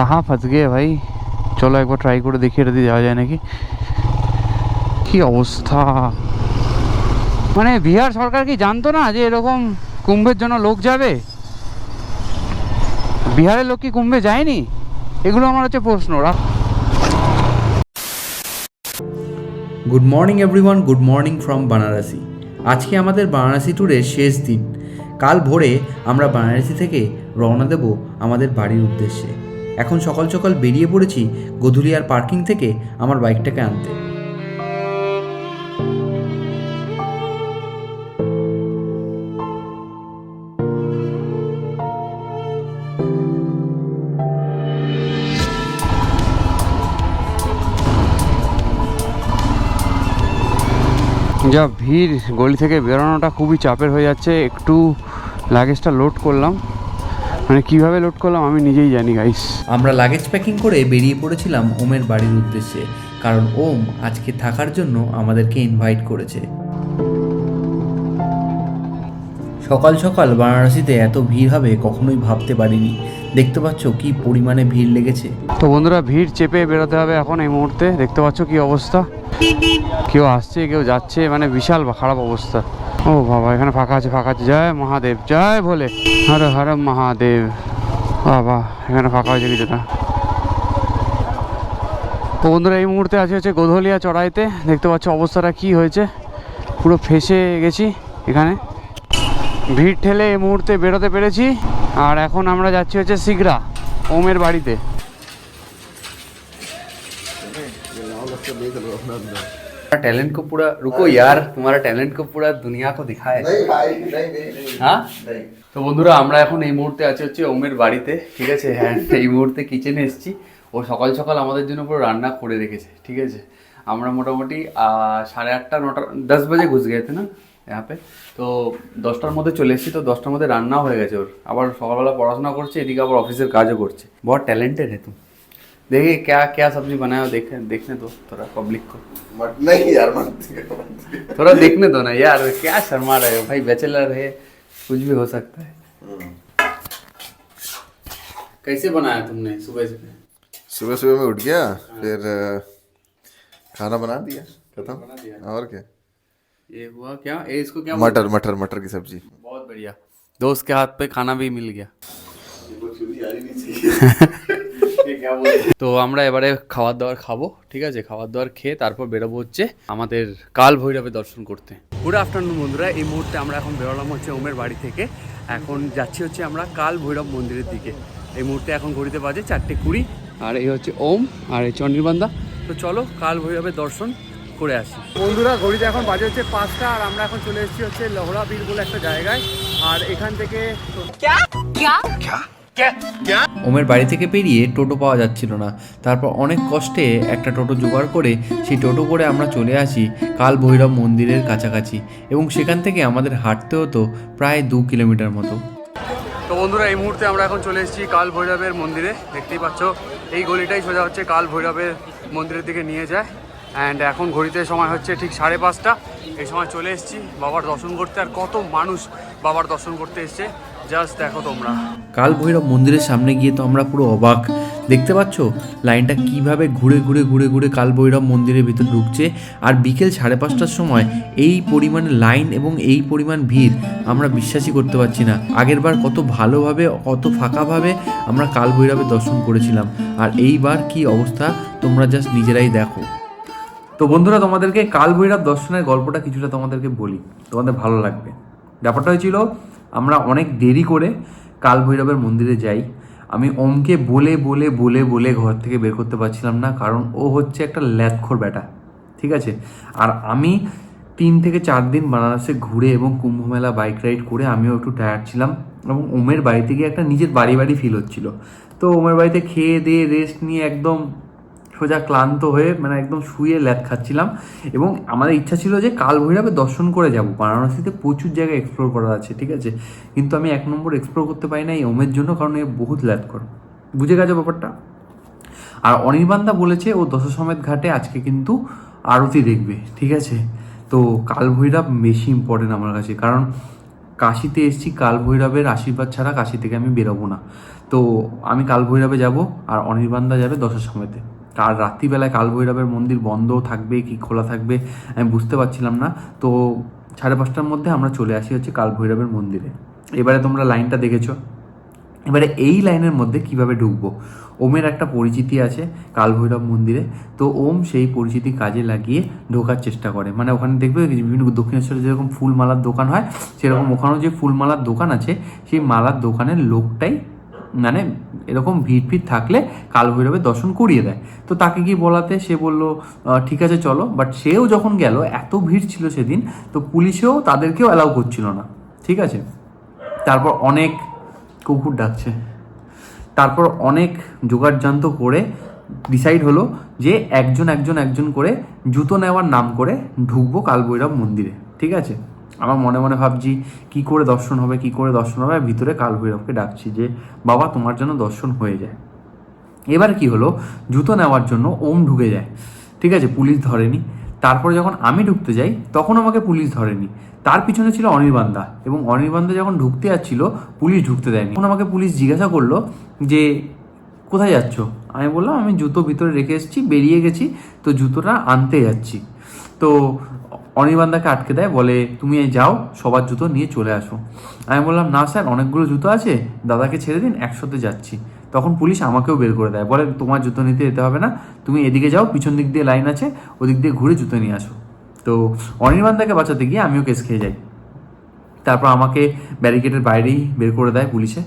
কাহা ফাঁস গিয়ে ভাই চলো একবার ট্রাই করে দেখি এটা দিয়ে যাওয়া যায় নাকি কি অবস্থা মানে বিহার সরকার কি জানতো না যে এরকম কুম্ভের জন্য লোক যাবে বিহারের লোক কি কুম্ভে যায়নি এগুলো আমার হচ্ছে প্রশ্ন good morning everyone good morning from Banarasi আজকে আমাদের বারাণসী ট্যুরের শেষ দিন। কাল ভোরে আমরা বারাণসী থেকে রওনা দেব আমাদের বাড়ির উদ্দেশ্যে। এখন সকাল সকাল বেরিয়ে পড়েছি গধুলিয়ার পার্কিং থেকে আমার বাইকটাকে আনতে। যা ভিড়, গলি থেকে বেরোনোটা খুবই চাপের হয়ে যাচ্ছে। একটু লাগেজটা লোড করলাম। মানে কীভাবে লোড করলাম আমি নিজেই জানি গাইস আমরা লাগেজ প্যাকিং করে বেরিয়ে পড়েছিলাম ওমের বাড়ির উদ্দেশ্যে কারণ ওম আজকে থাকার জন্য আমাদেরকে ইনভাইট করেছে। সকাল সকাল বারাণসীতে এত ভিড় হবে কখনোই ভাবতে পারিনি। দেখতে পাচ্ছ কি পরিমাণে ভিড় লেগেছে। তো বন্ধুরা ভিড় চেপে বেরোতে হবে এখন এই মুহূর্তে। দেখতে পাচ্ছ কি অবস্থা? কেউ আসছে কেউ যাচ্ছে মানে বিশাল খারাপ অবস্থা। ও বাবা, এখানে ফাঁকা আছে ফাঁকা আছে। জয় মহাদেব, জয় ভোলে। হর হর মহাদেব। বাবা, এখানে ফাঁকা হয়েছে কিছুটা। তো বন্ধুরা, এই মুহূর্তে আছে হচ্ছে গোধলিয়া চড়াইতে। দেখতে পাচ্ছ অবস্থাটা কি হয়েছে। পুরো ফেসে গেছি এখানে। ভিড় ঠেলে এই মুহূর্তে বেরোতে পেরেছি। আর এখন আমরা যাচ্ছি হচ্ছে সিগরা ওমের বাড়িতে। टैलेंट को पूरा रुको यार तुम्हारा टैलेंट को पूरा दुनिया को दिखाए नहीं भाई नहीं नहीं नहीं হ্যাঁ नहीं তো বন্ধুরা আমরা এখন এই মুহূর্তে আছি হচ্ছে ওমের বাড়িতে ঠিক আছে হ্যাঁ এই মুহূর্তে কিচেনে এসেছি ও সকাল সকাল আমাদের জন্য পুরো রান্না করে রেখেছে ঠিক আছে আমরা মোটামুটি আহ, সাড়ে আটটা নটা দশ বাজে ঘুষ গেছে না यहाँ पे তো দশটার মধ্যে চলে এসেছি তো দশটার মধ্যে রান্না হয়ে গেছে ওর আবার সকালবেলা পড়াশোনা করছে এদিকে আবার অফিসের কাজও করছে बहुत टैलेंटेड है तुम देखिए क्या क्या सब्ज़ी बनाया हो? देखे देखने दो थोड़ा पब्लिक को। मत नहीं यार मत थोड़ा देखने दो ना यार क्या शर्मा रहे हो? भाई बैचलर है कुछ भी हो सकता है। कैसे बनाया तुमने सुबह सुबह सुबह सुबह में उठ गया फिर खाना बना दिया खत्म। और क्या? ये हुआ क्या? ये इसको क्या मटर मटर मटर की सब्ज़ी। बहुत बढ़िया। दोस्त के हाथ पे खाना भी मिल गया। তো আমরা এবারে খাবার দাবার খাব ঠিক আছে? খাবার দাবার খেয়ে তারপর বেরোবো হচ্ছে আমাদের কাল ভৈরবে দর্শন করতে। গুড আফটারনুন বন্ধুরা। এই মুহূর্তে আমরা এখন বেরোলাম হচ্ছে ওমের বাড়ি থেকে। এখন যাচ্ছি হচ্ছে আমরা কাল ভৈরব মন্দিরের দিকে। এই মুহূর্তে এখন ঘড়িতে বাজে চারটে কুড়ি। আর এই হচ্ছে ওম আর এই চণ্ডীবান্ধা। তো চলো কাল ভৈরবের দর্শন করে আসি। বন্ধুরা ঘড়িতে এখন বাজে হচ্ছে পাঁচটা আর আমরা এখন চলে এসেছি হচ্ছে লহরা বীর বলে একটা জায়গায়। আর এখান থেকে ওমের বাড়ি থেকে পেরিয়ে টোটো পাওয়া যাচ্ছিল না। তারপর অনেক কষ্টে একটা টোটো জোগাড় করে সেই টোটো করে আমরা চলে আসি কাল ভৈরব মন্দিরের কাছাকাছি এবং সেখান থেকে আমাদের হাঁটতে হতো প্রায় দু কিলোমিটার মতো। তো বন্ধুরা এই মুহূর্তে আমরা এখন চলে এসেছি কাল ভৈরবের মন্দিরে। দেখতেই পাচ্ছ এই গলিটাই সোজা হচ্ছে কাল ভৈরবের মন্দিরের দিকে নিয়ে যায়। অ্যান্ড এখন ঘড়িতে সময় হচ্ছে ঠিক সাড়ে পাঁচটা। এই সময় চলে এসেছি বাবার দর্শন করতে। আর কত মানুষ বাবার দর্শন করতে এসছে। জাস্ট দেখো তোমরা। কাল ভৈরব মন্দিরের সামনে গিয়ে তো আমরা পুরো অবাক। দেখতে পাচ্ছ? লাইনটা কীভাবে ঘুরে ঘুরে ঘুরে ঘুরে কাল ভৈরব মন্দিরের ভিতর ঢুকছে। আর বিকেল সাড়ে পাঁচটার সময় এই পরিমাণ লাইন এবং এই পরিমাণ ভিড় আমরা বিশ্বাসই করতে পারছি না। আগেরবার কত ভালোভাবে, কত ফাঁকাভাবে আমরা কাল ভৈরবের দর্শন করেছিলাম। আর এইবার কি অবস্থা? তোমরা জাস্ট নিজেরাই দেখো। তো বন্ধুরা, তোমাদেরকে কাল ভৈরব দর্শনের গল্পটা কিছুটা তোমাদেরকে বলি। তোমাদের ভালো লাগবে। ব্যাপারটা হয়েছিল, আমরা অনেক দেরি করে কাল ভৈরবের মন্দিরে যাই। আমি ওমকে বলে বলে বলে বলে ঘর থেকে বের করতে পারছিলাম না, কারণ ও হচ্ছে একটা ল্যাদখোর ব্যাটা, ঠিক আছে? আর আমি তিন থেকে চার দিন বানারসে ঘুরে এবং কুম্ভ মেলা বাইক রাইড করে আমিও একটু টায়ার্ড ছিলাম এবং ওমের বাড়িতে গিয়ে একটা নিজের বাড়ি বাড়ি ফিল হচ্ছিল। তো ওমের বাড়িতে খেয়ে, দিয়ে রেস্ট নিয়ে একদম সোজা ক্লান্ত হয়ে মানে একদম শুয়ে ল্যাদ খাচ্ছিলাম এবং আমাদের ইচ্ছা ছিল যে কাল ভৈরবে দর্শন করে যাব। বারাণসীতে প্রচুর জায়গা এক্সপ্লোর করার আছে, ঠিক আছে? কিন্তু আমি এক নম্বর এক্সপ্লোর করতে পারি না এই ওমের জন্য কারণ এ বহুত ল্যাদ কর। বুঝে গেছো ব্যাপারটা? আর অনির্বাণদা বলেছে ও দশসমেত ঘাটে আজকে কিন্তু আরতি দেখবে, ঠিক আছে? তো কাল ভৈরব বেশি ইম্পর্টেন্ট আমার কাছে। কারণ কাশিতে এসেছি কাল ভৈরবের আশীর্বাদ ছাড়া কাশি থেকে আমি বেরোবো না। তো আমি কাল ভৈরবে যাব আর অনির্বাণদা যাবে দশার সময়তে আর রাত্রিবেলায় কাল ভৈরবের মন্দির বন্ধ থাকবে, কি খোলা থাকবে, আমি বুঝতে পারছিলাম না। তো সাড়ে পাঁচটার মধ্যে আমরা চলে আসি হচ্ছে কাল ভৈরবের মন্দিরে। এবারে তোমরা লাইনটা দেখেছ। এবারে এই লাইনের মধ্যে কীভাবে ঢুকবো? ওমের একটা পরিচিতি আছে কালভৈরব মন্দিরে। তো ওম সেই পরিচিতি কাজে লাগিয়ে ঢোকার চেষ্টা করে। মানে ওখানে দেখবে বিভিন্ন দক্ষিণেশ্বরে যেরকম ফুল মালার দোকান হয়, সেরকম ওখানেও যে ফুল মালার দোকান আছে, সেই মালার দোকানের লোকটাই মানে এরকম ভিড় ভিড় থাকলে কালভৈরবের দর্শন করিয়ে দেয়। তো তাকে কি বলাতে সে বলল ঠিক আছে, চলো। বাট সেও যখন গেল, এত ভিড় ছিল সেদিন, তো পুলিশেও তাদেরকেও অ্যালাউ করছিল না। ঠিক আছে? তারপর অনেক কুকুর ডাকছে। তারপর অনেক জোগাড়যন্ত্র করে ডিসাইড হলো যে একজন একজন একজন করে জুতো নেওয়ার নাম করে ঢুকবো কালভৈরব মন্দিরে। ঠিক আছে? আমার মনে মনে ভাবছি, কি করে দর্শন হবে, কি করে দর্শন হবে ভিতরে কালভৈরবকে ডাকছি যে, বাবা তোমার জন্য দর্শন হয়ে যায়। এবার কি হলো, জুতো নেওয়ার জন্য ওম ঢুকে যায়। ঠিক আছে, পুলিশ ধরেনি। তারপরে যখন আমি ঢুকতে যাই, তখন আমাকে পুলিশ ধরেনি। তার পিছনে ছিল অনির্বাণদা এবং অনির্বাণদা যখন ঢুকতে যাচ্ছিল, পুলিশ ঢুকতে দেয়নি। তখন আমাকে পুলিশ জিজ্ঞাসা করল যে, কোথায় যাচ্ছ? আমি বললাম, আমি জুতো ভিতরে রেখে এসেছি, বেরিয়ে গেছি, তো জুতোটা আনতে যাচ্ছি। তো অনির্বাণদাকে আটকে দেয়, বলে, তুমি যাও, সবার জুতো নিয়ে চলে আসো। আমি বললাম, না স্যার, অনেকগুলো জুতো আছে, দাদাকে ছেড়ে দিন, একসাথে যাচ্ছি। তখন পুলিশ আমাকেও বের করে দেয়, বলে, তোমার জুতো নিতে যেতে হবে না, তুমি এদিকে যাও, পিছন দিক দিয়ে লাইন আছে, ওদিক দিয়ে ঘুরে জুতো নিয়ে আসো। তো অনির্বাণ অনির্বাণদাকে বাঁচাতে গিয়ে আমিও কেস খেয়ে যাই। তারপর আমাকে ব্যারিকেডের বাইরেই বের করে দেয় পুলিশে।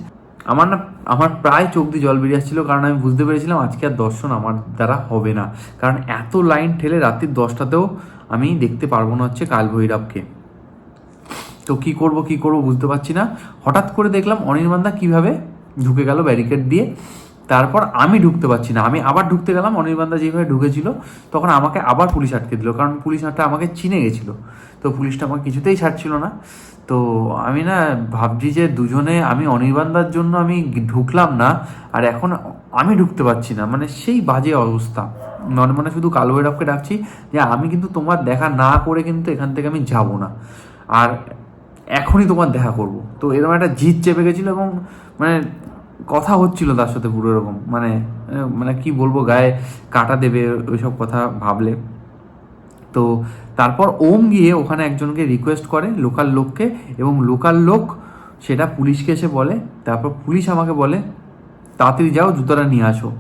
আমার না, আমার প্রায় চোখ দিয়ে জল বেরিয়ে আসছিল, কারণ আমি বুঝতে পেরেছিলাম আজকে আর দর্শন আমার দ্বারা হবে না। কারণ এত লাইন ঠেলে রাত্রির দশটাতেও আমি দেখতে পারব না হচ্ছে কাল ভৈরবকে তো কি করব কি করব বুঝতে পারছি না। হঠাৎ করে দেখলাম অনির্বাণদা কীভাবে ঢুকে গেল ব্যারিকেড দিয়ে। তারপর আমি ঢুকতে পারছি না। আমি আবার ঢুকতে গেলাম, অনির্বাণদা যেভাবে ঢুকেছিল, তখন আমাকে আবার পুলিশ আটকে দিল, কারণ পুলিশ হাটটা আমাকে চিনে গেছিল। তো পুলিশটা আমাকে কিছুতেই ছাড়ছিল না। তো আমি না ভাবছি যে দুজনে, আমি অনির্বাণদার জন্য আমি ঢুকলাম না, আর এখন আমি ঢুকতে পারছি না। মানে সেই বাজে অবস্থা। মনে মনে শুধু কালো ভৈরবকে ডাকছি যে, আমি কিন্তু তোমার দেখা না করে কিন্তু এখান থেকে আমি যাব না। আর এখনই তোমার দেখা করব। তো এরকম একটা জিদ চেপে গেছিল এবং মানে কথা হচ্ছিল তার সাথে পুরো এরকম। মানে মানে কি বলব, গায়ে কাটা দেবে ওইসব কথা ভাবলে। তো তারপর ওম গিয়ে ওখানে একজনকে রিকোয়েস্ট করে লোকাল লোককে এবং লোকাল লোক সেটা পুলিশকে এসে বলে, তারপর পুলিশ আমাকে বলে, তাড়াতাড়ি যাও, জুতোটা নিয়ে আসো।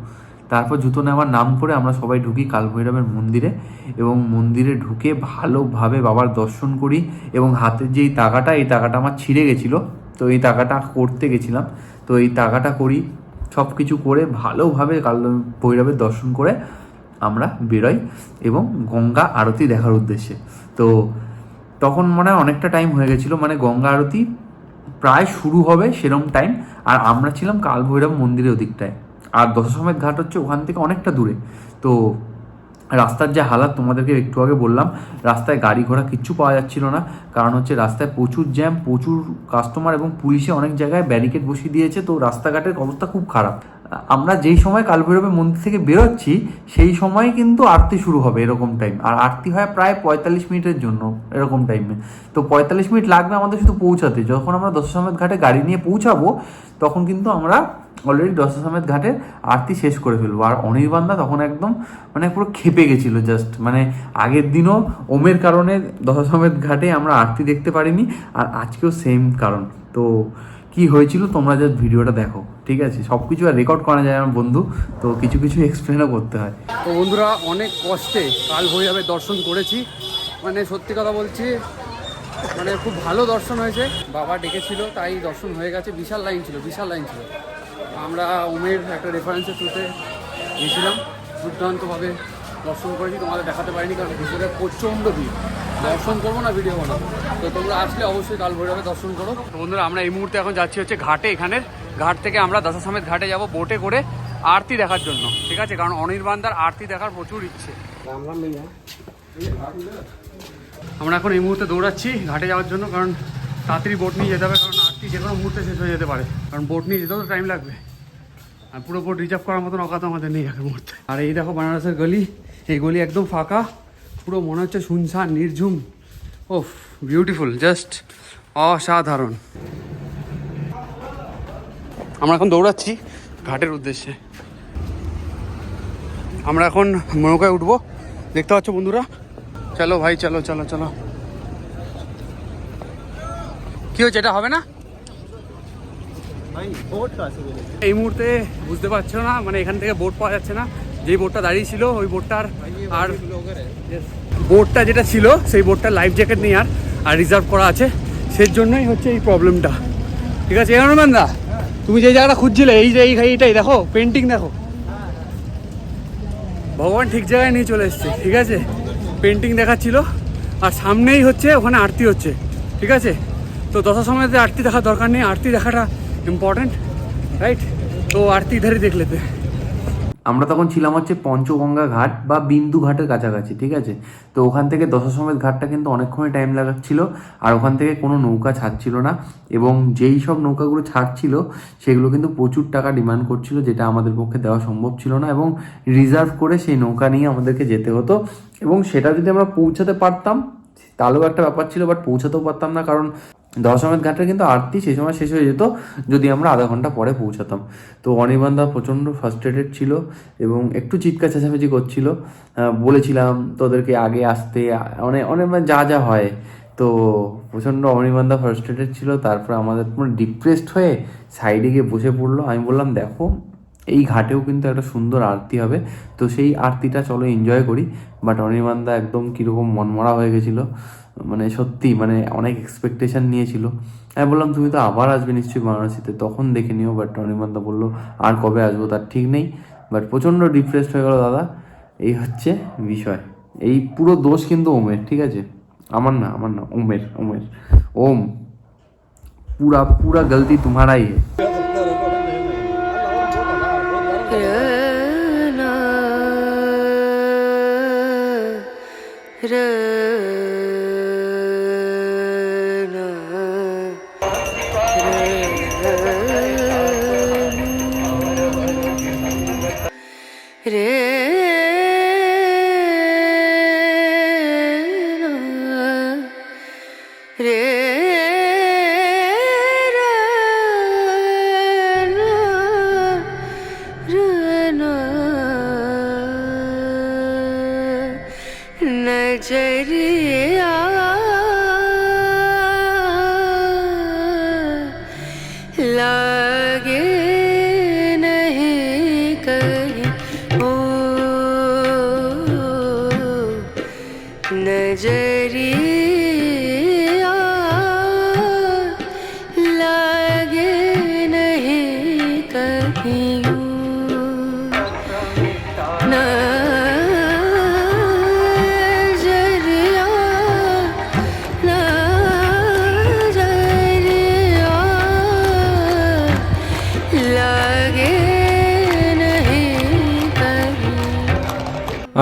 তারপর জুতো নেওয়ার নাম করে আমরা সবাই ঢুকি কালভৈরবের মন্দিরে এবং মন্দিরে ঢুকে ভালোভাবে বাবার দর্শন করি এবং হাতের যে এই টাকাটা এই টাকাটা আমার ছিঁড়ে গেছিল। তো এই টাকাটা করতে গেছিলাম। তো এই টাকাটা করি সব কিছু করে ভালোভাবে কাল ভৈরবের দর্শন করে আমরা বেরোই এবং গঙ্গা আরতি দেখার উদ্দেশ্যে। তো তখন মনে হয় অনেকটা টাইম হয়ে গেছিল মানে গঙ্গা আরতি প্রায় শুরু হবে সেরম টাইম আর আমরা ছিলাম কাল কালভৈরব মন্দিরের ওদিকটায়। আর দশসমেত ঘাট হচ্ছে ওখান থেকে অনেকটা দূরে। তো রাস্তার যে হালাত তোমাদেরকে একটু আগে বললাম, রাস্তায় গাড়ি ঘোড়া কিচ্ছু পাওয়া যাচ্ছিল না। কারণ হচ্ছে রাস্তায় প্রচুর জ্যাম, প্রচুর কাস্টমার এবং পুলিশে অনেক জায়গায় ব্যারিকেড বসিয়ে দিয়েছে। তো রাস্তাঘাটের অবস্থা খুব খারাপ। আমরা যেই সময় কালভৈরবের মন্দির থেকে বেরোচ্ছি, সেই সময় কিন্তু আরতি শুরু হবে এরকম টাইম আর আরতি হয় প্রায় পঁয়তাল্লিশ মিনিটের জন্য এরকম টাইমে তো পঁয়তাল্লিশ মিনিট লাগবে আমাদের শুধু পৌঁছাতে। যখন আমরা দশসমেত ঘাটে গাড়ি নিয়ে পৌঁছাবো, তখন কিন্তু আমরা অলরেডি দশসমেত ঘাটে আরতি শেষ করে ফেলব। আর অনির্বাণদা তখন একদম মানে পুরো খেপে গেছিল জাস্ট মানে আগের দিনও ওমের কারণে দশসমেত ঘাটে আমরা আরতি দেখতে পারিনি, আর আজকেও সেম কারণ। তো কি হয়েছিল তোমরা জাস্ট ভিডিওটা দেখো, ঠিক আছে? সব কিছু আর রেকর্ড করা যায় আমার বন্ধু, তো কিছু কিছু এক্সপ্লেনও করতে হয়। তো বন্ধুরা, অনেক কষ্টে কাল ভৈরবের দর্শন করেছি। মানে সত্যি কথা বলছি মানে খুব ভালো দর্শন হয়েছে। বাবা ডেকেছিল, তাই দর্শন হয়ে গেছে। বিশাল লাইন ছিল, বিশাল লাইন ছিল। আমরা উমের একটা রেফারেন্সের থ্রুতে গেছিলাম দুর্দান্তভাবে দর্শন করেছি। তোমাদের দেখাতে পারিনি কারণ ভিতরে প্রচণ্ড ভিড়। দর্শন করব না ভিডিও বানাবো। তো তোমরা আসলে অবশ্যই কাল ভৈরবে দর্শন করো। তো বন্ধুরা, আমরা এই মুহূর্তে এখন যাচ্ছি হচ্ছে ঘাটে এখানের। ঘাট থেকে আমরা দশাসমেত ঘাটে যাব বোটে করে আরতি দেখার জন্য, ঠিক আছে? কারণ অনির্বাণদার আরতি দেখার প্রচুর ইচ্ছে। আমরা এখন এই মুহূর্তে দৌড়াচ্ছি ঘাটে যাওয়ার জন্য, কারণ তাড়াতাড়ি বোট নিয়ে যেতে হবে, কারণ আরতি যে কোনো মুহূর্তে শেষ হয়ে যেতে পারে। কারণ বোট নিয়ে যেতেও তো টাইম লাগবে। আর পুরো বোট রিজার্ভ করার মতন অকাত আমাদের নেই এক মুহূর্তে। আর এই দেখো বানারসের গলি, এই গলি একদম ফাঁকা, পুরো মনে হচ্ছে শুনশান, নির্ঝুম। ওফ বিউটিফুল জাস্ট অসাধারণ। আমরা এখন দৌড়াচ্ছি ঘাটের উদ্দেশ্যে। আমরা এখন নৌকায় উঠবো। দেখতে পাচ্ছ বন্ধুরা? চলো ভাই, চলো চলো চলো। কি হচ্ছে, এটা হবে না? এই মুহূর্তে বুঝতে পারছ না মানে এখান থেকে বোট পাওয়া যাচ্ছে না। যেই বোটটা দাঁড়িয়ে ছিল, ওই বোটটার আর বোটটা যেটা ছিল, সেই বোটটা লাইফ জ্যাকেট নেই আর আর রিজার্ভ করা আছে। সেই জন্যই হচ্ছে এই প্রবলেমটা ঠিক আছে এমন দা, তুমি যে জায়গাটা খুঁজছিলে, এই যে এই এইটাই দেখো পেন্টিং দেখো। ভগবান ঠিক জায়গায় নিয়ে চলে এসছে, ঠিক আছে? পেন্টিং দেখাচ্ছিল, আর সামনেই হচ্ছে, ওখানে আরতি হচ্ছে, ঠিক আছে? তো দশার সময়তে আরতি দেখার দরকার নেই, আরতি দেখাটা ইম্পর্ট্যান্ট রাইট তো আরতি ধারে দেখ লেতে। আমরা তখন ছিলাম হচ্ছে পঞ্চগঙ্গা ঘাট বা বিন্দু ঘাটের কাছাকাছি, ঠিক আছে? তো ওখান থেকে দশাসমেত ঘাটটা কিন্তু অনেকক্ষণই টাইম লাগাচ্ছিল, আর ওখান থেকে কোনো নৌকা ছাড়ছিল না, এবং যেই সব নৌকাগুলো ছাড়ছিল, সেগুলো কিন্তু প্রচুর টাকা ডিমান্ড করছিল, যেটা আমাদের পক্ষে দেওয়া সম্ভব ছিল না, এবং রিজার্ভ করে সেই নৌকা নিয়ে আমাদেরকে যেতে হতো, এবং সেটা যদি আমরা পৌঁছাতে পারতাম তাহলেও একটা ব্যাপার ছিল বাট পৌঁছাতেও পারতাম না, কারণ দশমের ঘাটের কিন্তু আরতি সেই সময় শেষ হয়ে যেত, যদি আমরা আধা ঘণ্টা পরে পৌঁছাতাম। তো অনির্বাণদা প্রচণ্ড ফার্স্ট্রেটেড ছিল এবং একটু চিৎকার চেঁচামেচি করছিল। বলেছিলাম, তোদেরকে আগে আসতে। অনেক অনেক মানে যা যা হয়। তো প্রচণ্ড অনির্বাণদা ফার্স্ট্রেটেড ছিল, তারপরে আমাদের পুরো ডিপ্রেসড হয়ে সাইডে গিয়ে বসে পড়ল। আমি বললাম, দেখো এই ঘাটেও কিন্তু একটা সুন্দর আরতি হবে। তো সেই আরতিটা চলো এনজয় করি। বাট অনির্বান্দা একদম কীরকম মনমরা হয়ে গেছিল। মানে সত্যি মানে অনেক এক্সপেকটেশান নিয়েছিল। আমি বললাম, তুমি তো আবার আসবে নিশ্চয়ই বারাণসীতে। তখন দেখে নিও বাট অনির্বান্দা বলল, আর কবে আসব তার ঠিক নেই। বাট প্রচণ্ড ডিপ্রেসড হয়ে গেলো দাদা। এই হচ্ছে বিষয়। এই পুরো দোষ কিন্তু ওমের, ঠিক আছে? আমার না আমার না, ওমের ওমের। ওম। পুরা পুরা গলতি তোমারাই। হ্যাঁ Hırı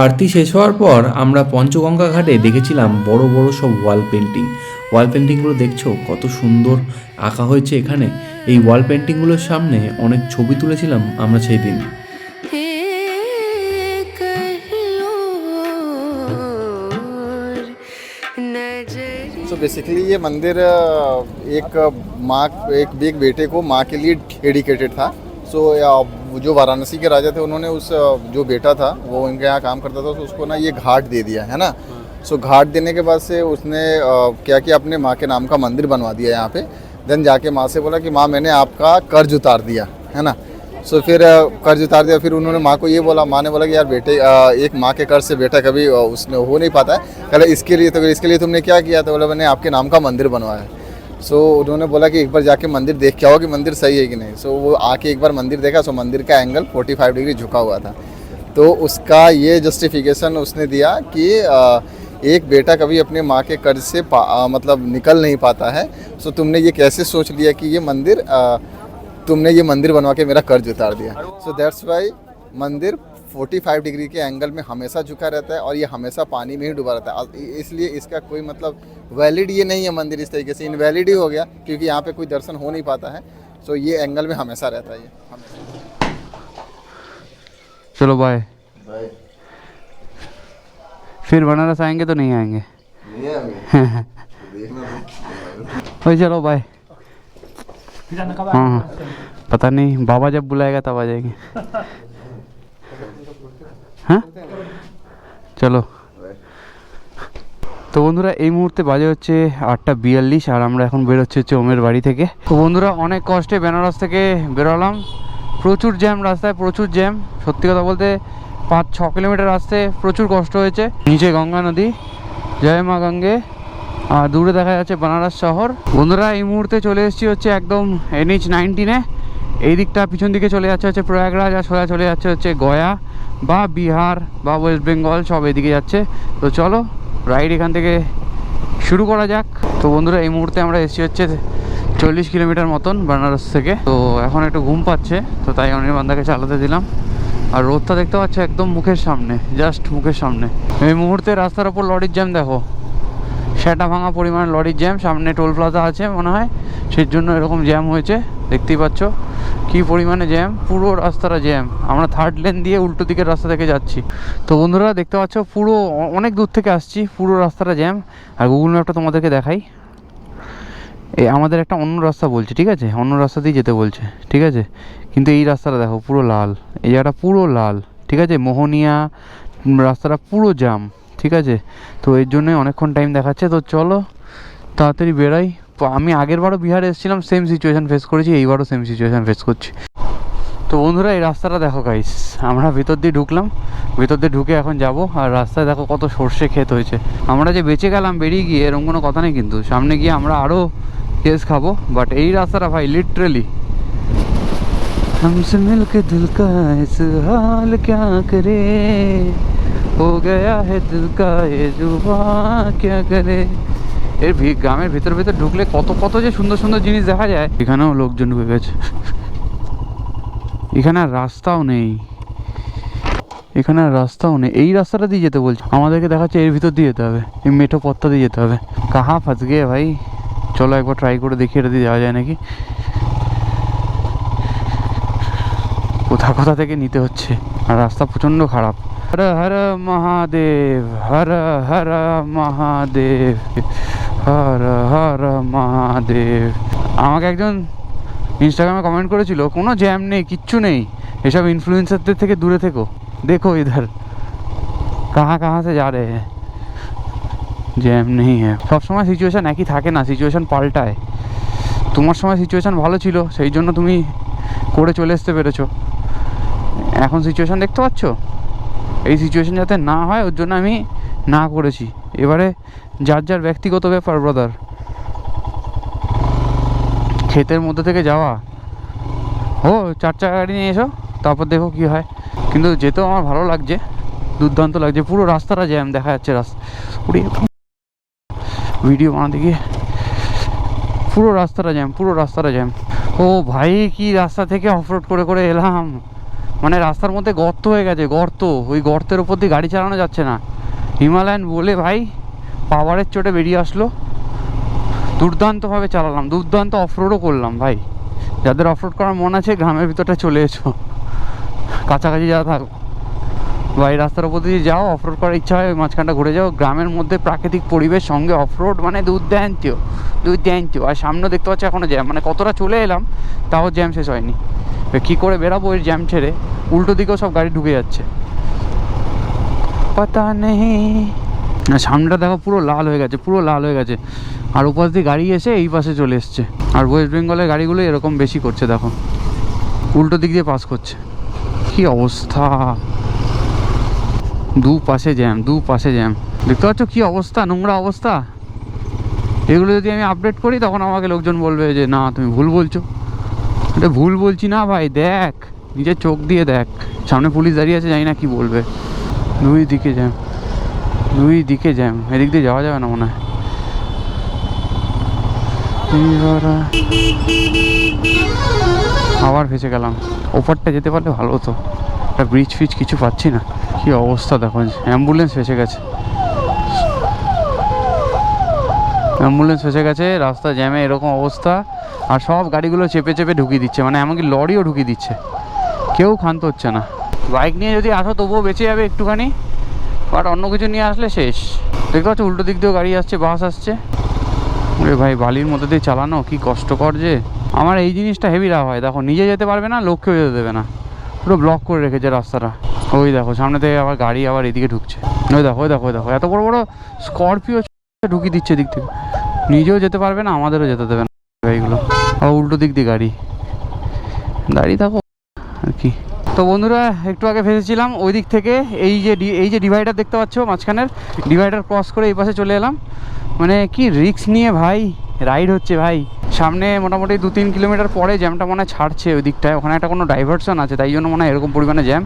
আরতি শেষ হওয়ার পর আমরা পঞ্চগঙ্গা ঘাটে দেখেছিলাম বড় বড় সব ওয়াল পেন্টিং ওয়াল পেন্টিংগুলো দেখছো কত সুন্দর আঁকা হয়েছে এখানে এই ওয়াল পেন্টিংগুলোর সামনে অনেক ছবি তুলেছিলাম আমরা সেই দিন कहीं और नजरिया सो बेसिकली ये मंदिर अ, एक माँ एक एक बेटे को माँ के लिए डेडिकेटेड था सो जो वाराणसी के राजा थे उन्होंने उस जो बेटा था वो उनके यहाँ काम करता था तो उसको ना ये घाट दे दिया है ना? सो घाट देने के बाद से उसने क्या किया अपने माँ के नाम का मंदिर बनवा दिया यहाँ पे। देन जाके माँ से बोला कि माँ मैंने आपका कर्ज उतार दिया है ना? सो फिर कर्ज उतार दिया फिर उन्होंने माँ को ये बोला माँ ने बोला कि यार बेटे एक माँ के कर्ज से बेटा कभी उसने हो नहीं पाता है। कहला इसके लिए तो इसके लिए तुमने क्या किया? तो बोला मैंने आपके नाम का मंदिर बनवाया सो so, उन्होंने बोला कि एक बार जाके मंदिर देख के आओ कि मंदिर सही है कि नहीं। सो so, वो आके एक बार मंदिर देखा सो so, मंदिर का एंगल 45 डिग्री झुका हुआ था। तो उसका ये जस्टिफिकेशन उसने दिया कि अ, एक बेटा कभी अपने माँ के कर्ज से अ, मतलब निकल नहीं पाता है। सो so, तुमने ये कैसे सोच लिया कि ये मंदिर अ, तुमने ये मंदिर बनवा के मेरा कर्ज उतार दिया? सो दैट्स वाई मंदिर 45 डिग्री के एंगल में हमेशा झुका रहता है और ये हमेशा पानी में ही डूबा रहता है। इसलिए इसका कोई मतलब वैलिड ये नहीं है मंदिर इस तरीके से। इनवैलिड ही हो गया क्योंकि यहाँ पे कोई दर्शन हो नहीं पाता है। सो ये एंगल में हमेशा रहता है ये। चलो बाय भाई फिर बनारस आएँगे तो नहीं आएँगे? नहीं आएँगे। देखना ओए चलो बाय हाँ हाँ। पता नहीं बाबा जब बुलाएगा तब आ जाएँगे। হ্যাঁ? চলো। তো বন্ধুরা, এই মুহূর্তে বাজে হচ্ছে আটটা বিয়াল্লিশ, আর আমরা এখন বেরোচ্ছি হচ্ছে ওমের বাড়ি থেকে। তো বন্ধুরা, অনেক কষ্টে বেনারস থেকে বেরোলাম। প্রচুর জ্যাম রাস্তায়, প্রচুর জ্যাম। সত্যি কথা বলতে, পাঁচ, ছ কিলোমিটার আসতে প্রচুর কষ্ট হয়েছে। নিচে গঙ্গা নদী। জয় মা গঙ্গে। আর দূরে দেখা যাচ্ছে বেনারস শহর। বন্ধুরা, এই মুহূর্তে চলে এসেছি হচ্ছে একদম এনএইচ নাইনটিনে। এই দিকটা পিছন দিকে চলে যাচ্ছে হচ্ছে প্রয়াগরাজ, আর সোজা চলে যাচ্ছে হচ্ছে গয়া। বা বিহার বা ওয়েস্ট বেঙ্গল সব এদিকে যাচ্ছে। তো চলো রাইড এখান থেকে শুরু করা যাক। তো বন্ধুরা, এই মুহূর্তে আমরা এসেছি হচ্ছে চল্লিশ কিলোমিটার মতন বেনারস থেকে। তো এখন একটু ঘুম পাচ্ছে, তো তাই অনির্বান্ধাকে চালাতে দিলাম। আর রোদটা দেখতে পাচ্ছ একদম মুখের সামনে জাস্ট মুখের সামনে। এই মুহূর্তে রাস্তার ওপর লরির জ্যাম দেখো। সেটা ভাঙা পরিমাণ লরির জ্যাম সামনে টোল প্লাজা আছে মনে হয়। সেই জন্য এরকম জ্যাম হয়েছে, দেখতেই পাচ্ছ। কি পরিমাণে জ্যাম? পুরো রাস্তাটা জ্যাম। আমরা থার্ড লেন দিয়ে উল্টো দিকের রাস্তা থেকে যাচ্ছি। তো বন্ধুরা, দেখতে পাচ্ছ, পুরো অনেক দূর থেকে আসছি। পুরো রাস্তাটা জ্যাম। আর গুগল ম্যাপটা তোমাদেরকে দেখাই। এই আমাদের একটা অন্য রাস্তা বলছে, ঠিক আছে? অন্য রাস্তা দিয়ে যেতে বলছে, ঠিক আছে? কিন্তু এই রাস্তাটা দেখো, পুরো লাল। এই জায়গাটা পুরো লাল, ঠিক আছে? মোহনিয়া রাস্তাটা পুরো জাম ঠিক আছে? তো এর জন্যই অনেকক্ষণ টাইম দেখাচ্ছে। তো চলো, তাড়াতাড়ি বেরাই। তো আমি আগের বারও বিহারে এসেছিলাম সেম সিচুয়েশান ফেস করেছি এইবারও সেম সিচুয়েশান ফেস করছি তো বন্ধুরা এই রাস্তাটা দেখো গাইস আমরা ভিতর দিয়ে ঢুকলাম ভিতর দিয়ে ঢুকে এখন যাব আর রাস্তায় দেখো কত সর্ষে ক্ষেত হয়েছে আমরা যে বেঁচে গেলাম বেরিয়ে গিয়ে এরকম কোনো কথা নেই কিন্তু সামনে গিয়ে আমরা আরও কেস খাবো বাট এই রাস্তাটা ভাই লিটারেলি हमसे मिलके दिल का इस हाल क्या करे हो गया है दिल का ये जुबा क्या करे এর গ্রামের ভিতর ভিতর ঢুকলে কত কত যে সুন্দর সুন্দর জিনিস দেখা যায়। এখানেও লোকজন ঢুকে গেছে। এখানে আর রাস্তাও নেই। এখানে আর রাস্তাও নেই। এই রাস্তাটা দিয়ে যেতে বলছে। আমাদেরকে দেখাচ্ছে এর ভিতর দিয়ে যেতে হবে। এই মেঠো পথটা দিয়ে যেতে হবে। কাহা ফাঁস ভাই? চলো একবার ট্রাই করে দেখি, এটা দিয়ে যাওয়া যায় নাকি? কোথা কোথা থেকে নিতে হচ্ছে? আর রাস্তা প্রচণ্ড খারাপ। হর হর মহাদেব, হর হর মহাদেব। হর হর মহাদেব। আমাকে একজন ইনস্টাগ্রামে কমেন্ট করেছিল, কোনো জ্যাম নেই, কিচ্ছু নেই। এসব ইনফ্লুয়েন্সারদের থেকে দূরে থেকো। দেখো ইধার। কাহা কাহা সে যা রে। জ্যাম নেই হ্যাঁ সবসময় সিচুয়েশান একই থাকে না সিচুয়েশান পাল্টায়। তোমার সময় সিচুয়েশান ভালো ছিল, সেই জন্য তুমি করে চলে আসতে পেরেছ। এখন সিচুয়েশান দেখতে পাচ্ছ? এই সিচুয়েশান যাতে না হয়, ওর জন্য আমি না করেছি। এবারে যার যার ব্যক্তিগত ব্যাপার ব্রাদার ক্ষেতের মধ্যে থেকে যাওয়া? ও, চার চাকা গাড়ি নিয়ে এসো, তারপর দেখো কি হয়। কিন্তু যেতেও আমার ভালো লাগছে, দুর্দান্ত লাগছে, পুরো রাস্তাটা জ্যাম, দেখা যাচ্ছে রাস্তা। ভিডিও বানাতে গিয়ে পুরো রাস্তাটা জ্যাম, পুরো রাস্তাটা জ্যাম। ও ভাই, কি রাস্তা থেকে অফরোড করে করে এলাম। মানে রাস্তার মধ্যে গর্ত হয়ে গেছে, গর্ত। ওই গর্তের ওপর দিয়ে গাড়ি চালানো যাচ্ছে না। হিমালয়ান বলে, ভাই পাওয়ারের চোটে বেরিয়ে আসলো। দুর্দান্তভাবে চালালাম, দুর্দান্ত অফরোডও করলাম ভাই। যাদের অফরোড করার মন আছে, গ্রামের ভিতরটা চলে এসো। কাছাকাছি যা থাক। এই রাস্তার উপর দিয়ে যাও অফরোড করার ইচ্ছা হয়, ওই মাঝখানটা ঘুরে যাও। গ্রামের মধ্যে প্রাকৃতিক পরিবেশ, সঙ্গে অফরোড মানে দুর্দান্ত দুর্দান্ত আর সামনে দেখতে পাচ্ছি এখনও জ্যাম মানে কতটা চলে এলাম, তাও জ্যাম শেষ হয়নি। কী করে বেরাবো এর জ্যাম ছেড়ে? উল্টো দিকেও সব গাড়ি ঢুকে যাচ্ছে। পাতা নেই। না সামনেটা দেখো পুরো লাল হয়ে গেছে, পুরো লাল হয়ে গেছে। আর ওপাশ দিয়ে গাড়ি এসে এই পাশে চলে এসছে। আর ওয়েস্ট বেঙ্গলের গাড়িগুলো এরকম বেশি করছে, দেখো। উল্টো দিক দিয়ে পাস করছে। কি অবস্থা? দু পাশে জ্যাম দু পাশে জ্যাম দেখতে পাচ্ছ কি অবস্থা, নোংরা অবস্থা? এগুলো যদি আমি আপডেট করি, তখন আমাকে লোকজন বলবে যে, না, তুমি ভুল বলছো। এটা ভুল বলছি না ভাই, দেখ। নিজের চোখ দিয়ে দেখ। সামনে পুলিশ দাঁড়িয়ে আছে, জানি না কি বলবে। দুই দিকে জ্যাম দুই দিকে জ্যাম এদিক দিয়ে যাওয়া যাবে না মনে হয়। আবার ফেসে গেলাম। ওপারটা যেতে পারলে ভালো হতো। একটা ব্রিজ ফিজ কিছু পাচ্ছি না। কি অবস্থা দেখো অ্যাম্বুলেন্স ফেসে গেছে। অ্যাম্বুলেন্স ফেসে গেছে, রাস্তা জ্যামে এরকম অবস্থা। আর সব গাড়িগুলো চেপে চেপে ঢুকিয়ে দিচ্ছে মানে এমনকি লরিও ঢুকিয়ে দিচ্ছে। কেউ ক্ষান্ত হচ্ছে না। বাইক নিয়ে যদি আসো, তবুও বেঁচে যাবে একটুখানি। বাট অন্য কিছু নিয়ে আসলে শেষ। দেখতে পাচ্ছ, উল্টো দিক দিয়েও গাড়ি আসছে, বাস আসছে। ওরে ভাই, বালির মধ্যে দিয়ে চালানো, কি কষ্টকর যে। আমার এই জিনিসটা হেভি রাগ হয়। দেখো, নিজে যেতে পারবে না, লোককেও যেতে দেবে না। পুরো ব্লক করে রেখেছে রাস্তাটা। ওই দেখো, সামনে থেকে আবার গাড়ি আবার এদিকে ঢুকছে। ওই দেখো ওই দেখো ওই দেখো। এত বড় বড় স্করপিও ঢুকিয়ে দিচ্ছে দিক থেকে। নিজেও যেতে পারবে না, আমাদেরও যেতে দেবে না। গাড়িগুলো। আবার উল্টো দিক দিয়ে গাড়ি। দাঁড়িয়ে থাকো। আর কি। তো বন্ধুরা, একটু আগে ফেসেছিলাম ওই দিক থেকে, এই যে এই যে ডিভাইডার দেখতে পাচ্ছ মাঝখানের ডিভাইডার ক্রস করে এই পাশে চলে এলাম। মানে কি রিস্ক নিয়ে ভাই রাইড হচ্ছে ভাই। সামনে মোটামুটি দু তিন কিলোমিটার পরে জ্যামটা মনে হয় ছাড়ছে ওই দিকটায়। ওখানে একটা কোনো ডাইভারশন আছে, তাই জন্য মনে হয় এরকম পরিমাণে জ্যাম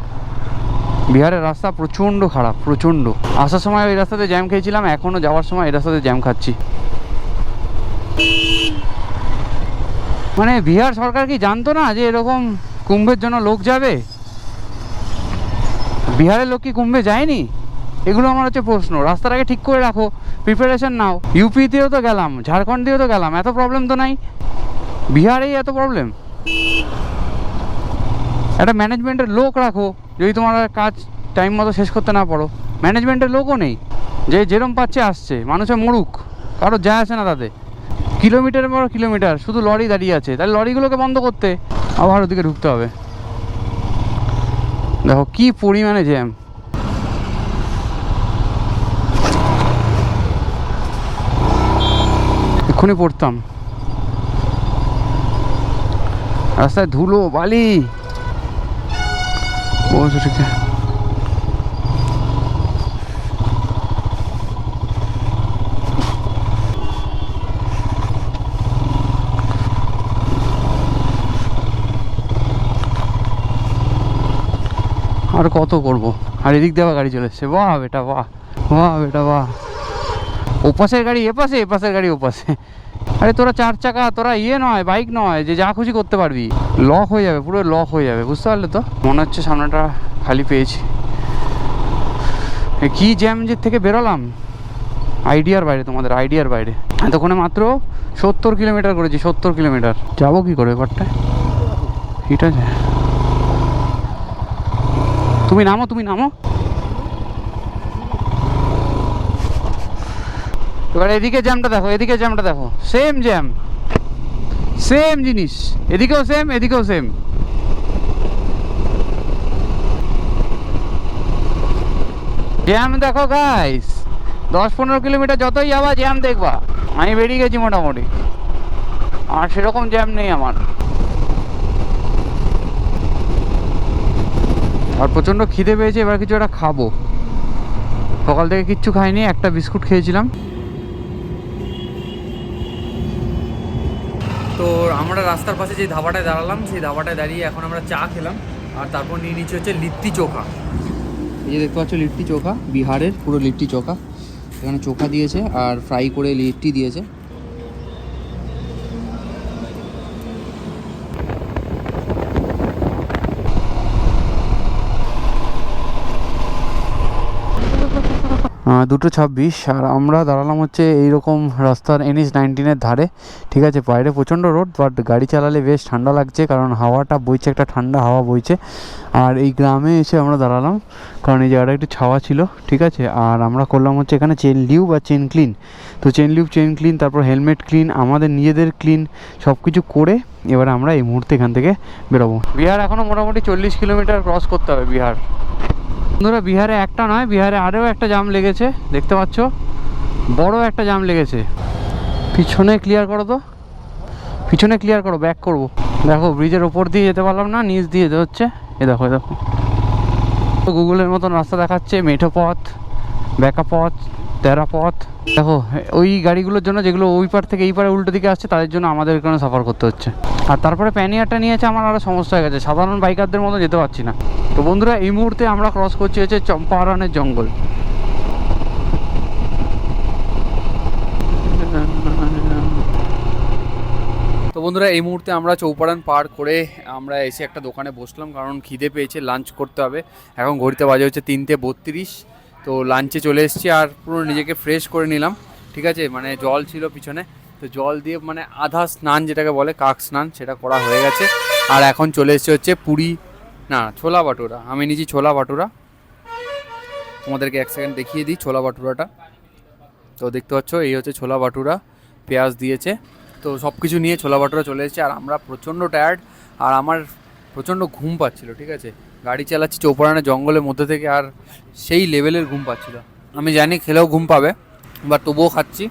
বিহারের রাস্তা প্রচণ্ড খারাপ, প্রচণ্ড। আসার সময় ওই রাস্তাতে জ্যাম খেয়েছিলাম এখনও যাওয়ার সময় এই রাস্তাতে জ্যাম খাচ্ছি। মানে বিহার সরকার কি জানতো না যে এরকম কুম্ভের জন্য লোক যাবে? বিহারের লোক কি কুম্ভে যায়নি? এগুলো আমার হচ্ছে প্রশ্ন। রাস্তাটাকে ঠিক করে রাখো। প্রিপারেশন নাও। ইউপিতেও তো গেলাম ঝাড়খণ্ড দিয়েও তো গেলাম, এত প্রবলেম তো নাই। বিহারেই এত প্রবলেম একটা ম্যানেজমেন্টের লোক রাখো, যদি তোমার কাজ টাইম মতো শেষ করতে না পারো। ম্যানেজমেন্টের লোকও নেই। যে যেরম পাচ্ছে আসছে মানুষের মরুক। কারও যায় আসে না তাতে। কিলোমিটারের পর কিলোমিটার শুধু লরি দাঁড়িয়ে আছে। তাহলে লরিগুলোকে বন্ধ করতে আবার ওদিকে ঢুকতে হবে। দেখো কি পরিমাণে জ্যাম এক্ষুনি পড়তাম। রাস্তায় ধুলো বালি। ও সেটাকে আর কত করব? আর এদিক আবার গাড়ি চলে এসছে। বাহ, বেটা, বাহ। বাহ, বেটা, বাহ। ওপাশের গাড়ি, এপাশে, এপাশের গাড়ি, ওপাশে। আরে, তোরা চার চাকা, তোরা ইয়ে নয়, বাইক নয়, যে যা খুশি করতে পারবি। লক হয়ে যাবে, পুরো লক হয়ে যাবে, বুঝতে পারলে তো? মনে হচ্ছে সামনেটা খালি পেয়েছি। কি জ্যাম যে থেকে বেরোলাম? আইডিয়ার বাইরে তোমাদের, আইডিয়ার বাইরে। এতক্ষণে মাত্র সত্তর কিলোমিটার করেছি, সত্তর কিলোমিটার। যাব কি করে ব্যাপারটা ঠিক আছে। তুমি নামো তুমি নামো। এবার এদিকে জ্যামটা দেখো, এদিকে জ্যামটা দেখো। Same jam. সেম জিনিস। এদিকেও সেম এদিকেও সেম জ্যাম দেখো গাইস দশ পনেরো কিলোমিটার যতই যাবা, জ্যাম দেখবা। আমি বেরিয়ে গেছি মোটামুটি। আর সেরকম জ্যাম নেই আমার। আর প্রচণ্ড খিদে পেয়েছে, এবার কিছু একটা খাব। সকাল থেকে কিচ্ছু খাইনি, একটা বিস্কুট খেয়েছিলাম। তো আমরা রাস্তার পাশে যে ধাবাটায় দাঁড়ালাম, সেই ধাবাটায় দাঁড়িয়ে এখন আমরা চা খেলাম, আর তারপর নিয়ে নিচ্ছি হচ্ছে লিট্টি চোখা। এই যে দেখতে পাচ্ছ লিট্টি চোখা, বিহারের পুরো লিট্টি চোখা। এখানে চোখা দিয়েছে আর ফ্রাই করে লিট্টি দিয়েছে। দুটো ছাব্বিশ, আর আমরা দাঁড়ালাম হচ্ছে এইরকম রাস্তার এনএস নাইনটিনের ধারে। ঠিক আছে, বাইরে প্রচণ্ড রোড বাট গাড়ি চালালে বেশ ঠান্ডা লাগছে, কারণ হাওয়াটা বইছে, একটা ঠান্ডা হাওয়া বইছে। আর এই গ্রামে এসে আমরা দাঁড়ালাম, কারণ এই জায়গাটা একটু ছাওয়া ছিল, ঠিক আছে। আর আমরা করলাম হচ্ছে এখানে চেন লিউ বা চেন ক্লিন তো চেন লিউ চেন ক্লিন তারপর হেলমেট ক্লিন আমাদের নিজেদের ক্লিন সব কিছু করে এবারে আমরা এই মুহূর্তে এখান থেকে বেরোবো। বিহার এখনও মোটামুটি চল্লিশ কিলোমিটার ক্রস করতে হবে বিহার। বন্ধুরা, বিহারে একটা নয়, বিহারে আরও একটা জাম লেগেছে, দেখতে পাচ্ছ? বড় একটা জাম লেগেছে। পিছনে ক্লিয়ার করো তো। পিছনে ক্লিয়ার করো ব্যাক করব। দেখো ব্রিজের ওপর দিয়ে যেতে পারলাম না, নিচ দিয়ে যেতে হচ্ছে। এ দেখো দেখো। গুগলের মতন রাস্তা দেখাচ্ছে, মেঠো পথ ব্যাকা পথ তেরা পথ। দেখো, ওই গাড়িগুলোর জন্য যেগুলো ওই পার থেকে এই পারে উল্টো দিকে আসছে, তাদের জন্য আমাদের এখানে সাফার করতে হচ্ছে। আর তারপরে প্যানিয়ারটা নিয়েছে আমার আরও সমস্যা হয়ে গেছে। সাধারণ বাইকারদের মতো যেতে পারছি না। তো বন্ধুরা, এই মুহূর্তে আমরা ক্রস করছি হচ্ছে চম্পারণের জঙ্গল। তো বন্ধুরা, এই মুহূর্তে আমরা চৌপাড়ান পার করে আমরা এসে একটা দোকানে বসলাম, কারণ খিদে পেয়েছে লাঞ্চ করতে হবে। এখন ঘড়িতে বাজে হচ্ছে তিনটে বত্রিশ। তো লাঞ্চে চলে এসেছি আর পুরো নিজেকে ফ্রেশ করে নিলাম। ঠিক আছে? মানে জল ছিল পিছনে। তো জল দিয়ে মানে আধা স্নান যেটাকে বলে, কাক স্নান, সেটা করা হয়ে গেছে। আর এখন চলে এসেছে হচ্ছে পুরী, না, ছোলা বাটুরা আমি নিয়েছি ছোলা বাটুরা তোমাদেরকে এক সেকেন্ড দেখিয়ে দিই ছোলা বাটুরাটা তো দেখতে পাচ্ছ, এই হচ্ছে ছোলা বাটুরা পেঁয়াজ দিয়েছে। তো সব কিছু নিয়ে ছোলা ভাটোরা চলে এসেছে। আর আমরা প্রচণ্ড টায়ার্ড আর আমার প্রচণ্ড ঘুম পাচ্ছিল, ঠিক আছে? গাড়ি চালাচ্ছি চৌপাড়ানে জঙ্গলের মধ্যে থেকে আর সেই লেভেলের ঘুম পাচ্ছিল আমি জানি খেলেও ঘুম পাবে বা তবুও খাচ্ছি।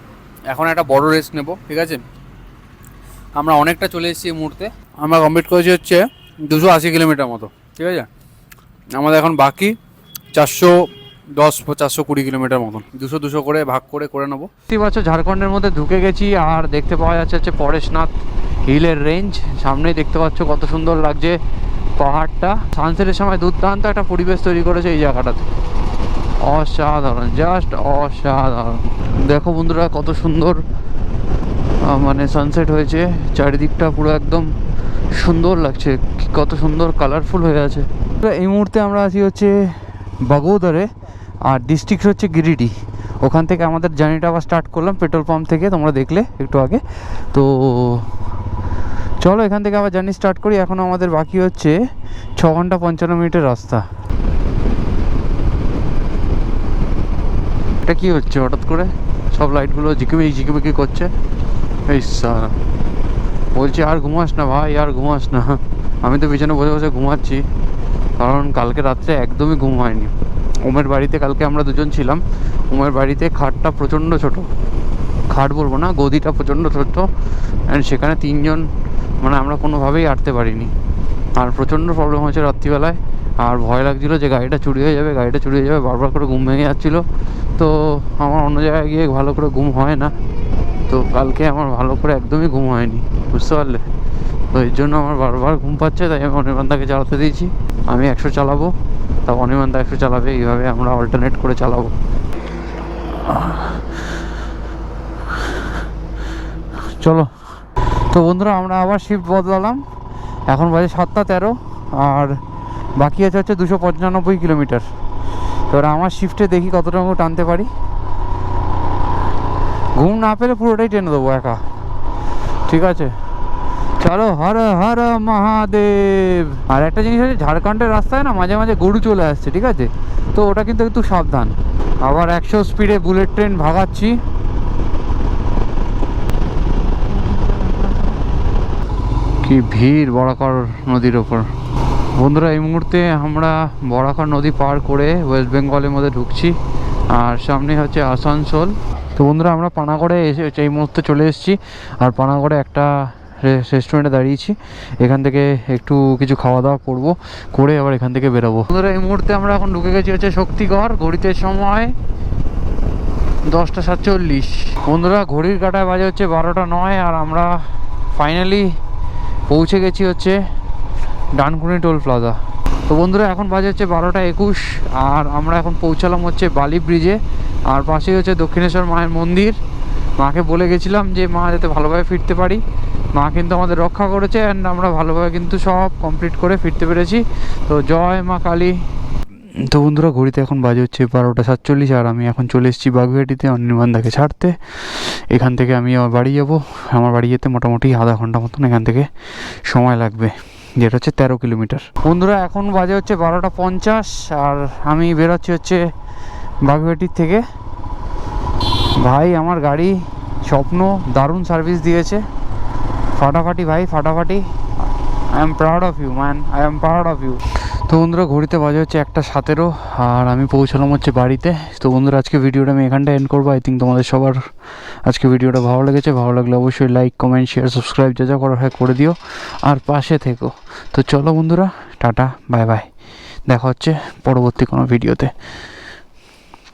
এখন একটা বড় রেস্ট নেব, ঠিক আছে? আমরা অনেকটা চলে এসেছি এই মুহূর্তে। আমরা কমপ্লিট করেছি হচ্ছে দুশো আশি কিলোমিটার মতো, ঠিক আছে? আমাদের এখন বাকি চারশো দশ, চারশো কুড়ি কিলোমিটার মতন। দুশো দুশো করে ভাগ করে করে নেব। প্রতি বছর ঝাড়খণ্ডের মধ্যে ঢুকে গেছি আর দেখতে পাওয়া যাচ্ছে হচ্ছে পরেশনাথ হিলের রেঞ্জ সামনেই দেখতে পাচ্ছ কত সুন্দর লাগছে। পাহাড়টা। সানসেটের সময় দুর্দান্ত একটা পরিবেশ তৈরি করেছে এই জায়গাটাতে। অসাধারণ জাস্ট অসাধারণ। দেখো বন্ধুরা কত সুন্দর মানে সানসেট হয়েছে। চারিদিকটা পুরো একদম সুন্দর লাগছে কত সুন্দর কালারফুল হয়ে আছে। এই মুহূর্তে আমরা আছি হচ্ছে বাগৌদারে, আর ডিস্ট্রিক্ট হচ্ছে গিরিডি। ওখান থেকে আমাদের জার্নিটা আবার স্টার্ট করলাম পেট্রোল পাম্প থেকে, তোমরা দেখলে একটু আগে। তো চলো এখান থেকে আবার জার্নি স্টার্ট করি। এখন আমাদের বাকি হচ্ছে ছ ঘণ্টা পঞ্চান্ন মিনিটের রাস্তা। এটা কি হচ্ছে হঠাৎ করে? সব লাইটগুলো ঝিকিমিকি ঝিকিমিকি করছে। এই বলছি, আর ঘুমাস না ভাই, আর ঘুমাস না। আমি তো পিছনে বসে বসে ঘুমাচ্ছি। কারণ কালকে রাত্রে একদমই ঘুম হয়নি। উমের বাড়িতে কালকে আমরা দুজন ছিলাম। উমের বাড়িতে খাটটা প্রচণ্ড ছোট। খাট বলব না, গদিটা প্রচণ্ড ছোট। অ্যান্ড সেখানে তিনজন মানে আমরা কোনোভাবেই আটতে পারিনি। আর প্রচণ্ড প্রবলেম হয়েছে রাত্রিবেলায়। আর ভয় লাগছিল যে গাড়িটা চুরি হয়ে যাবে, গাড়িটা চুরি হয়ে যাবে, বারবার করে ঘুম ভেঙে যাচ্ছিল। তো আমার অন্য জায়গায় গিয়ে ভালো করে ঘুম হয় না। তো কালকে আমার ভালো করে একদমই ঘুম হয়নি, বুঝতে পারলে? তো এর জন্য আমার বারবার ঘুম পাচ্ছে, তাই আমি অনির্বাণদাকে চালাতে দিয়েছি। আমি একশো চালাবো, তা অনির্বাণদা একশো চালাবে, এইভাবে আমরা অল্টারনেট করে চালাবো। চলো। তো বন্ধুরা, আমরা আবার শিফট বদলালাম। এখন বাজে সাতটা তেরো, আর বাকি আছে হচ্ছে দুশো পঁচানব্বই কিলোমিটার। এবার আমার শিফটে দেখি কতটা টানতে পারি। ঘুম না পেলে পুরোটাই টেনে দেবো একা। ঠিক আছে? চলো, হর হর মহাদেব। আর একটা জিনিস আছে, ঝাড়খণ্ডের রাস্তায় না মাঝে মাঝে গরু চলে আসছে, ঠিক আছে? তো ওটা কিন্তু একটু সাবধান। আবার একশো স্পিডে বুলেট ট্রেন ভাগাচ্ছি। কি ভিড় বরাকর নদীর ওপর? বন্ধুরা, এই মুহূর্তে আমরা বরাকর নদী পার করে ওয়েস্ট বেঙ্গলের মধ্যে ঢুকছি, আর সামনে হচ্ছে আসানসোল। তো বন্ধুরা, আমরা পানাগড়ে এসে এই মুহূর্তে চলে এসেছি, আর পানাগড়ে একটা রেস্টুরেন্টে দাঁড়িয়েছি। এখান থেকে একটু কিছু খাওয়া দাওয়া করব, করে আবার এখান থেকে বেরোবো। বন্ধুরা, এই মুহূর্তে আমরা এখন ঢুকে গেছি হচ্ছে শক্তিগড় ঘড়িতে সময় দশটা সাতচল্লিশ। বন্ধুরা, ঘড়ির কাটায় বাজে হচ্ছে বারোটা নয়, আর আমরা ফাইনালি পৌঁছে গেছি হচ্ছে ডানকুনি টোল প্লাজা। তো বন্ধুরা, এখন বাজে হচ্ছে বারোটা একুশ, আর আমরা এখন পৌঁছালাম হচ্ছে বালি ব্রিজে, আর পাশেই হচ্ছে দক্ষিণেশ্বর মায়ের মন্দির। মাকে বলে গেছিলাম যে, মা, যাতে ভালোভাবে ফিরতে পারি। মা কিন্তু আমাদের রক্ষা করেছে অ্যান্ড আমরা ভালোভাবে কিন্তু সব কমপ্লিট করে ফিরতে পেরেছি। তো জয় মা কালী। তো বন্ধুরা, ঘড়িতে এখন বাজে হচ্ছে বারোটা সাতচল্লিশ, আর আমি এখন চলে এসেছি বাগুয়াটিতে অনির্বাণদাকে ছাড়তে। এখান থেকে আমি আমার বাড়ি যাব। আমার বাড়ি যেতে মোটামুটি আধা ঘণ্টা মতন এখান থেকে সময় লাগবে, যেটা হচ্ছে তেরো কিলোমিটার। বন্ধুরা, এখন বাজে হচ্ছে বারোটা পঞ্চাশ, আর আমি বেরোচ্ছি হচ্ছে বাগুয়াটির থেকে। ভাই, আমার গাড়ি স্বপ্ন দারুণ সার্ভিস দিয়েছে। ফাটাফাটি ভাই, ফাটাফাটি। I am proud of you man I am proud of you তো বন্ধুরা, ঘড়িতে বাজে হচ্ছে একটা সতেরো, আর আমি পৌঁছালাম হচ্ছে বাড়িতে। তো বন্ধুরা, আজকে ভিডিওটা আমি এখানটা এন্ড করব। আই থিঙ্ক তোমাদের সবার আজকে ভিডিওটা ভালো লেগেছে। ভালো লাগলে অবশ্যই লাইক কমেন্ট শেয়ার সাবস্ক্রাইব যা যা করা হয় করে দিও। আর পাশে থেকো। তো চলো বন্ধুরা, টাটা বাই বাই দেখা হচ্ছে পরবর্তী কোনো ভিডিওতে।